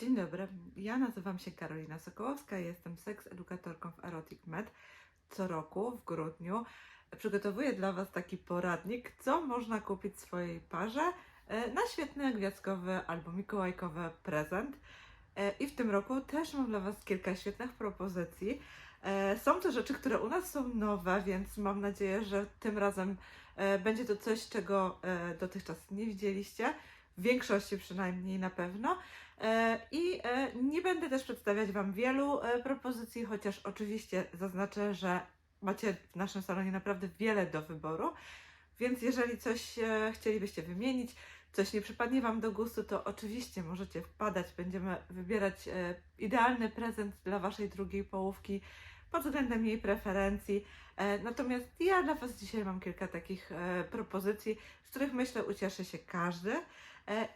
Dzień dobry, ja nazywam się Karolina Sokołowska, jestem seks edukatorką w Erotic Med. Co roku w grudniu przygotowuję dla Was taki poradnik, co można kupić swojej parze e, na świetny gwiazdkowy albo mikołajkowy prezent. E, I w tym roku też mam dla Was kilka świetnych propozycji. E, Są to rzeczy, które u nas są nowe, więc mam nadzieję, że tym razem będzie to coś, czego dotychczas nie widzieliście. W większości przynajmniej na pewno. E, I e, nie będę też przedstawiać Wam wielu e, propozycji, chociaż oczywiście zaznaczę, że macie w naszym salonie naprawdę wiele do wyboru. Więc jeżeli coś chcielibyście wymienić, coś nie przypadnie Wam do gustu, to oczywiście możecie wpadać. Będziemy wybierać idealny prezent dla Waszej drugiej połówki pod względem jej preferencji. Natomiast ja dla Was dzisiaj mam kilka takich propozycji, z których myślę ucieszy się każdy.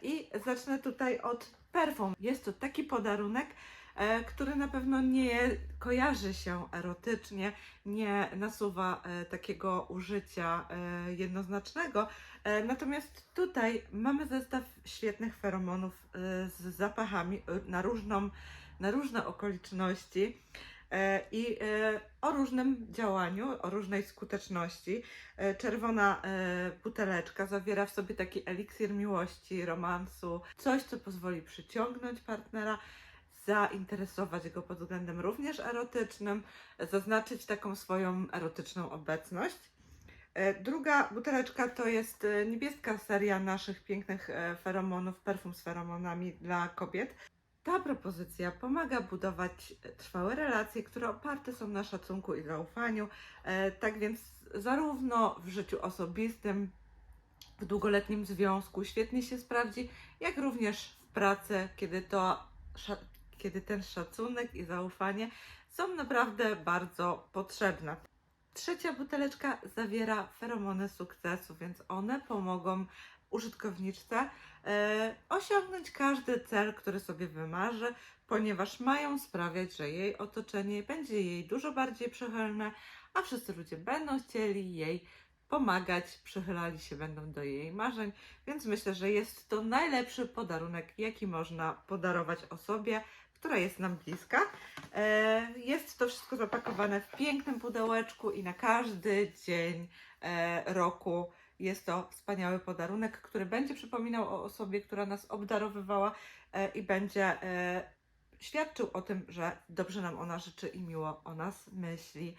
I zacznę tutaj od perfum. Jest to taki podarunek, e, który na pewno nie kojarzy się erotycznie, nie nasuwa e, takiego użycia e, jednoznacznego. Natomiast tutaj mamy zestaw świetnych feromonów z zapachami na, różną, na różne okoliczności. E, I e, o różnym działaniu, o różnej skuteczności. E, Czerwona buteleczka zawiera w sobie taki eliksir miłości, romansu, coś, co pozwoli przyciągnąć partnera, zainteresować go pod względem również erotycznym, zaznaczyć taką swoją erotyczną obecność. Druga buteleczka to jest niebieska seria naszych pięknych feromonów, perfum z feromonami dla kobiet. Ta propozycja pomaga budować trwałe relacje, które oparte są na szacunku i zaufaniu. E, Tak więc zarówno w życiu osobistym, w długoletnim związku świetnie się sprawdzi, jak również w pracy, kiedy to kiedy ten szacunek i zaufanie są naprawdę bardzo potrzebne. Trzecia buteleczka zawiera feromony sukcesu, więc one pomogą użytkowniczce e, osiągnąć każdy cel, który sobie wymarzy, ponieważ mają sprawiać, że jej otoczenie będzie jej dużo bardziej przychylne, a wszyscy ludzie będą chcieli jej pomagać, przychylali się będą do jej marzeń, więc myślę, że jest to najlepszy podarunek, jaki można podarować osobie, która jest nam bliska. E, Jest to wszystko zapakowane w pięknym pudełeczku i na każdy dzień e, roku jest to wspaniały podarunek, który będzie przypominał o osobie, która nas obdarowywała e, i będzie e, świadczył o tym, że dobrze nam ona życzy i miło o nas myśli.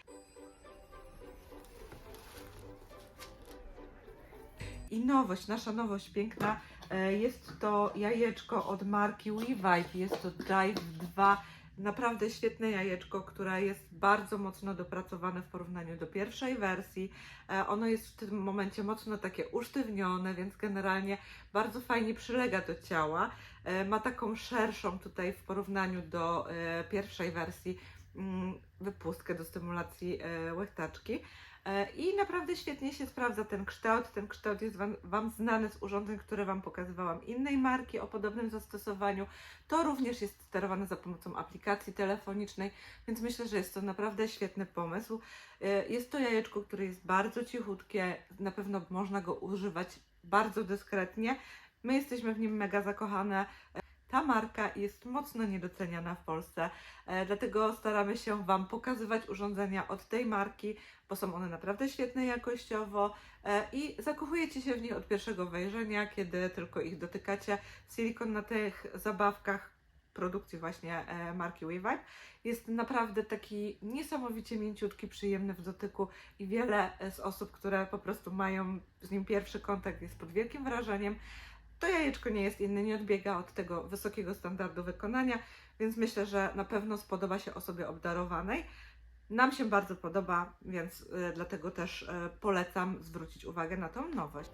I nowość, nasza nowość piękna, e, jest to jajeczko od marki WeVibe. Jest to Dive 2. Naprawdę świetne jajeczko, które jest bardzo mocno dopracowane w porównaniu do pierwszej wersji. E, Ono jest w tym momencie mocno takie usztywnione, więc generalnie bardzo fajnie przylega do ciała. E, Ma taką szerszą tutaj w porównaniu do e, pierwszej wersji mm, wypustkę do stymulacji łechtaczki. E, I naprawdę świetnie się sprawdza ten kształt. Ten kształt jest wam, wam znany z urządzeń, które Wam pokazywałam innej marki o podobnym zastosowaniu. To również jest sterowane za pomocą aplikacji telefonicznej, więc myślę, że jest to naprawdę świetny pomysł. E, Jest to jajeczko, które jest bardzo cichutkie, na pewno można go używać bardzo dyskretnie. My jesteśmy w nim mega zakochane. Ta marka jest mocno niedoceniana w Polsce, e, dlatego staramy się Wam pokazywać urządzenia od tej marki, bo są one naprawdę świetne jakościowo e, i zakochujecie się w nich od pierwszego wejrzenia, kiedy tylko ich dotykacie. Silikon na tych zabawkach produkcji właśnie e, marki WeVibe jest naprawdę taki niesamowicie mięciutki, przyjemny w dotyku i wiele z osób, które po prostu mają z nim pierwszy kontakt jest pod wielkim wrażeniem. To jajeczko nie jest inne, nie odbiega od tego wysokiego standardu wykonania, więc myślę, że na pewno spodoba się osobie obdarowanej. Nam się bardzo podoba, więc y, dlatego też y, polecam zwrócić uwagę na tą nowość.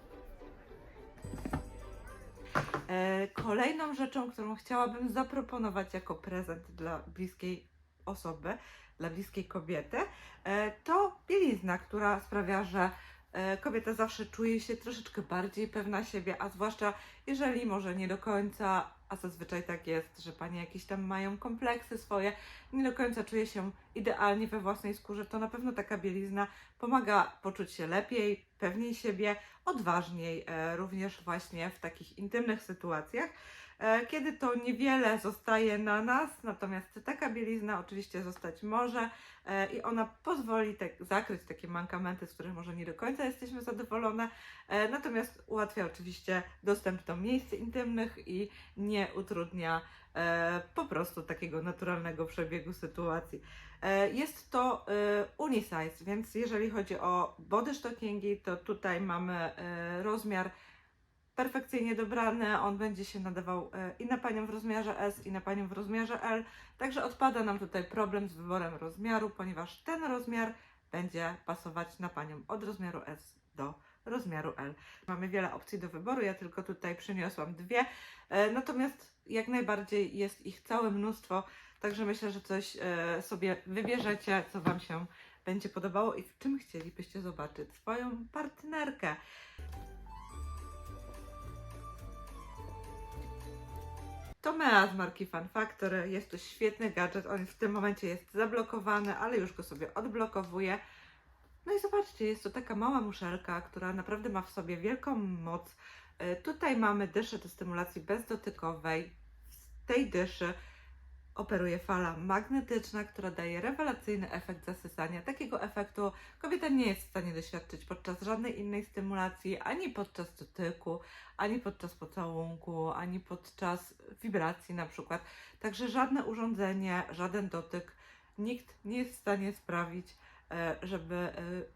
E, Kolejną rzeczą, którą chciałabym zaproponować jako prezent dla bliskiej osoby, dla bliskiej kobiety, e, to bielizna, która sprawia, że kobieta zawsze czuje się troszeczkę bardziej pewna siebie, a zwłaszcza jeżeli może nie do końca, a zazwyczaj tak jest, że panie jakieś tam mają kompleksy swoje, nie do końca czuje się idealnie we własnej skórze, to na pewno taka bielizna pomaga poczuć się lepiej, pewniej siebie, odważniej, e, również właśnie w takich intymnych sytuacjach. e, kiedy to niewiele zostaje na nas, natomiast taka bielizna oczywiście zostać może e, i ona pozwoli tak, zakryć takie mankamenty, z których może nie do końca jesteśmy zadowolone, natomiast ułatwia oczywiście dostęp do miejsc intymnych i nie utrudnia e, po prostu takiego naturalnego przebiegu sytuacji. E, Jest to e, unisize, więc jeżeli chodzi o body stockingi, to tutaj mamy e, rozmiar perfekcyjnie dobrany. On będzie się nadawał e, i na panią w rozmiarze S, i na panią w rozmiarze L. Także odpada nam tutaj problem z wyborem rozmiaru, ponieważ ten rozmiar będzie pasować na panią od rozmiaru S do rozmiaru L. Mamy wiele opcji do wyboru, ja tylko tutaj przyniosłam dwie, e, natomiast jak najbardziej jest ich całe mnóstwo, także myślę, że coś e, sobie wybierzecie, co Wam się będzie podobało i w czym chcielibyście zobaczyć swoją partnerkę. To Mea z marki Fun Factory. Jest to świetny gadżet. On w tym momencie jest zablokowany, ale już go sobie odblokowuję. No i zobaczcie, jest to taka mała muszelka, która naprawdę ma w sobie wielką moc. E, Tutaj mamy dyszę do stymulacji bezdotykowej. Z tej dyszy operuje fala magnetyczna, która daje rewelacyjny efekt zasysania. Takiego efektu kobieta nie jest w stanie doświadczyć podczas żadnej innej stymulacji, ani podczas dotyku, ani podczas pocałunku, ani podczas wibracji na przykład. Także żadne urządzenie, żaden dotyk, nikt nie jest w stanie sprawić, żeby e,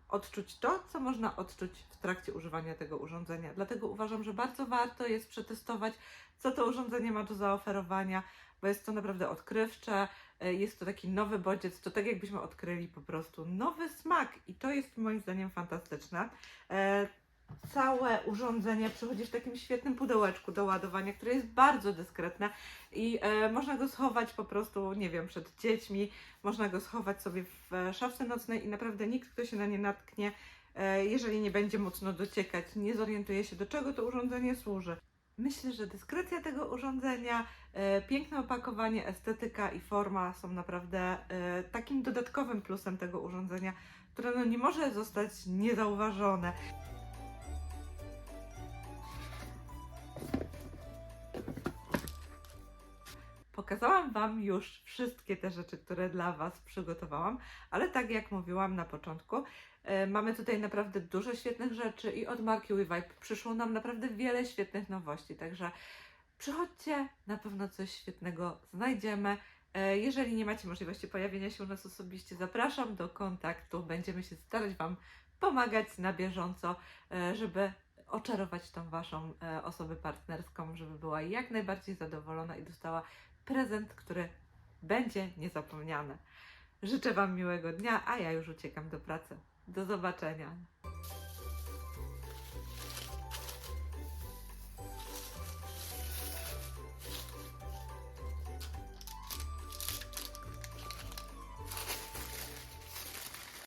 odczuć to, co można odczuć w trakcie używania tego urządzenia. Dlatego uważam, że bardzo warto jest przetestować, co to urządzenie ma do zaoferowania, bo jest to naprawdę odkrywcze, e, jest to taki nowy bodziec, to tak jakbyśmy odkryli po prostu nowy smak i to jest moim zdaniem fantastyczne. Całe urządzenie przychodzi w takim świetnym pudełeczku do ładowania, które jest bardzo dyskretne i e, można go schować po prostu, nie wiem, przed dziećmi, można go schować sobie w e, szafce nocnej i naprawdę nikt, kto się na nie natknie, e, jeżeli nie będzie mocno dociekać, nie zorientuje się, do czego to urządzenie służy. Myślę, że dyskrecja tego urządzenia, e, piękne opakowanie, estetyka i forma są naprawdę e, takim dodatkowym plusem tego urządzenia, które no nie może zostać niezauważone. Pokazałam Wam już wszystkie te rzeczy, które dla Was przygotowałam, ale tak jak mówiłam na początku, e, mamy tutaj naprawdę dużo świetnych rzeczy i od marki WeVibe przyszło nam naprawdę wiele świetnych nowości, także przychodźcie, na pewno coś świetnego znajdziemy. E, Jeżeli nie macie możliwości pojawienia się u nas osobiście, zapraszam do kontaktu. Będziemy się starać Wam pomagać na bieżąco, e, żeby oczarować tą Waszą osobę partnerską, żeby była jak najbardziej zadowolona i dostała prezent, który będzie niezapomniany. Życzę Wam miłego dnia, a ja już uciekam do pracy. Do zobaczenia.